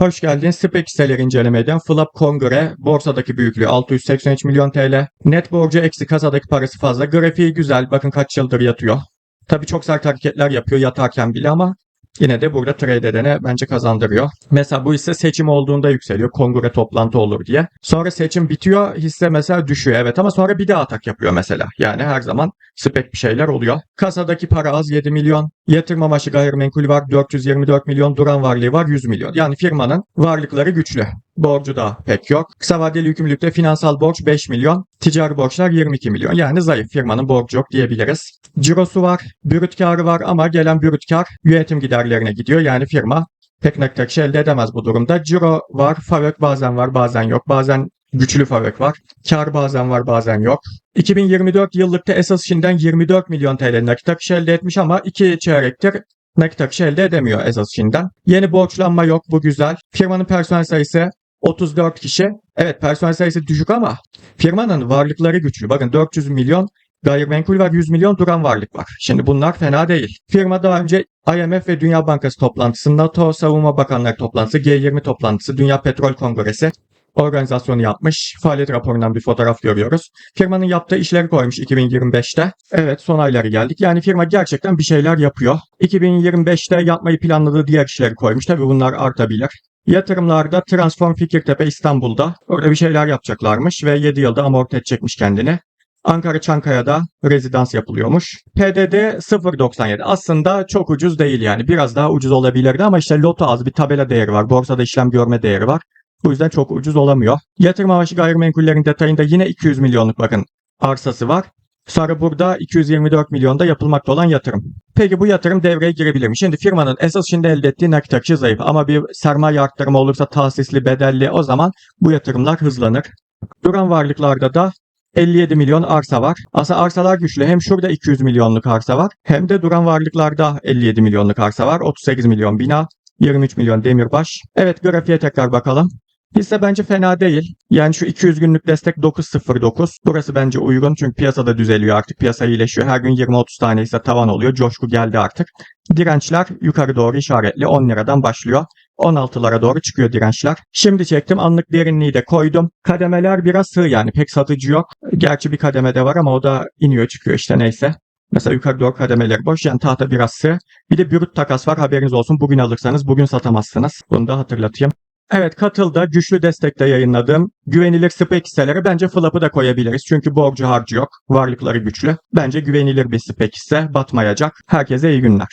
Hoş geldin. Spek hisseler incelemeden Flap Kongre borsadaki büyüklüğü 683 milyon TL. Net borcu eksi kasadaki parası fazla. Grafiği güzel. Bakın kaç yıldır yatıyor. Tabii çok sert hareketler yapıyor yatarken bile ama yine de burada trade edene bence kazandırıyor. Mesela bu hisse seçim olduğunda yükseliyor. Kongre toplantı olur diye. Sonra seçim bitiyor. Hisse mesela düşüyor. Evet ama sonra bir daha atak yapıyor mesela. Yani her zaman spek bir şeyler oluyor. Kasadaki para az 7 milyon. Yatırım amaçlı gayrimenkul var 424 milyon. Duran varlığı var 100 milyon. Yani firmanın varlıkları güçlü. Borcu da pek yok. Kısa vadeli yükümlülükte finansal borç 5 milyon. Ticari borçlar 22 milyon. Yani zayıf firmanın borcu yok diyebiliriz. Cirosu var, brüt karı var ama gelen brüt kar yönetim giderlerine gidiyor. Yani firma pek nakit elde edemez bu durumda. Ciro var, FAVÖK bazen var bazen yok. Bazen güçlü FAVÖK var. Kar bazen var bazen yok. 2024 yıllıkta esas işinden 24 milyon TL nakit akışı elde etmiş ama 2 çeyrektir nakit akışı elde edemiyor esas işinden. Yeni borçlanma yok bu güzel. Firmanın personel sayısı 34 kişi. Evet personel sayısı düşük ama firmanın varlıkları güçlü. Bakın 400 milyon gayrimenkul var 100 milyon duran varlık var. Şimdi bunlar fena değil. Firma daha önce IMF ve Dünya Bankası toplantısı, NATO Savunma Bakanları toplantısı, G20 toplantısı, Dünya Petrol Kongresi organizasyonu yapmış. Faaliyet raporundan bir fotoğraf görüyoruz. Firmanın yaptığı işleri koymuş 2025'te. Evet son ayları geldik. Yani firma gerçekten bir şeyler yapıyor. 2025'te yapmayı planladığı diğer işleri koymuş. Tabii bunlar artabilir. Yatırımlarda Transform Fikirtepe İstanbul'da orada bir şeyler yapacaklarmış ve 7 yılda amorti edecekmiş kendini. Ankara Çankaya'da rezidans yapılıyormuş. PDD 0.97 aslında çok ucuz değil yani biraz daha ucuz olabilirdi ama işte loto az bir tabela değeri var. Borsada işlem görme değeri var. Bu yüzden çok ucuz olamıyor. Yatırım amaçlı gayrimenkullerin detayında yine 200 milyonluk bakın arsası var. Sonra burada 224 milyonda yapılmakta olan yatırım. Peki bu yatırım devreye girebilir mi? Şimdi firmanın esas şimdi elde ettiği nakit akışı zayıf ama bir sermaye arttırımı olursa tahsisli bedelli o zaman bu yatırımlar hızlanır. Duran varlıklarda da 57 milyon arsa var. Aslında arsalar güçlü. Hem şurada 200 milyonluk arsa var hem de duran varlıklarda 57 milyonluk arsa var. 38 milyon bina, 23 milyon demirbaş. Evet grafiğe tekrar bakalım. Hisse bence fena değil. Yani şu 200 günlük destek 9.09. Burası bence uygun çünkü piyasada düzeliyor artık. Piyasa iyileşiyor. Her gün 20-30 tane ise tavan oluyor. Coşku geldi artık. Dirençler yukarı doğru işaretli 10 liradan başlıyor. 16'lara doğru çıkıyor dirençler. Şimdi çektim anlık derinliği de koydum. Kademeler biraz sığ yani pek satıcı yok. Gerçi bir kademede var ama o da iniyor çıkıyor işte neyse. Mesela yukarı doğru kademeleri boş yani tahta biraz sığ. Bir de brüt takas var haberiniz olsun. Bugün alırsanız bugün satamazsınız. Bunu da hatırlatayım. Evet katılda güçlü destekte yayınladığım güvenilir spek hisseleri bence flap'ı da koyabiliriz. Çünkü borcu harcı yok. Varlıkları güçlü. Bence güvenilir bir spek hisse batmayacak. Herkese iyi günler.